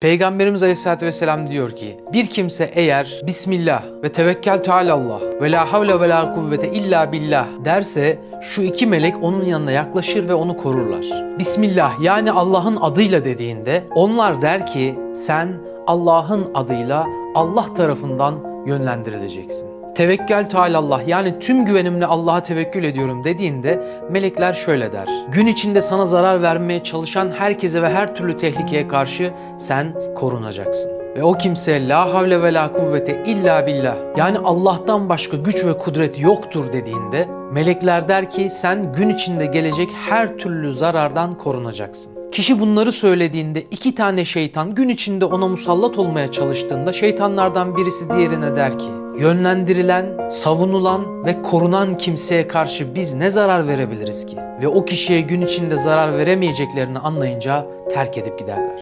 Peygamberimiz Aleyhisselatü Vesselam diyor ki bir kimse eğer Bismillah ve tevekkel Allah ve la havle ve la kuvvete illa billah derse şu iki melek onun yanına yaklaşır ve onu korurlar. Bismillah yani Allah'ın adıyla dediğinde onlar der ki sen Allah'ın adıyla Allah tarafından yönlendirileceksin. Tevekkel Allah yani tüm güvenimle Allah'a tevekkül ediyorum dediğinde melekler şöyle der. Gün içinde sana zarar vermeye çalışan herkese ve her türlü tehlikeye karşı sen korunacaksın. Ve o kimse la havle ve la kuvvete illa billah yani Allah'tan başka güç ve kudret yoktur dediğinde melekler der ki sen gün içinde gelecek her türlü zarardan korunacaksın. Kişi bunları söylediğinde iki tane şeytan gün içinde ona musallat olmaya çalıştığında şeytanlardan birisi diğerine der ki yönlendirilen, savunulan ve korunan kimseye karşı biz ne zarar verebiliriz ki? Ve o kişiye gün içinde zarar veremeyeceklerini anlayınca terk edip giderler.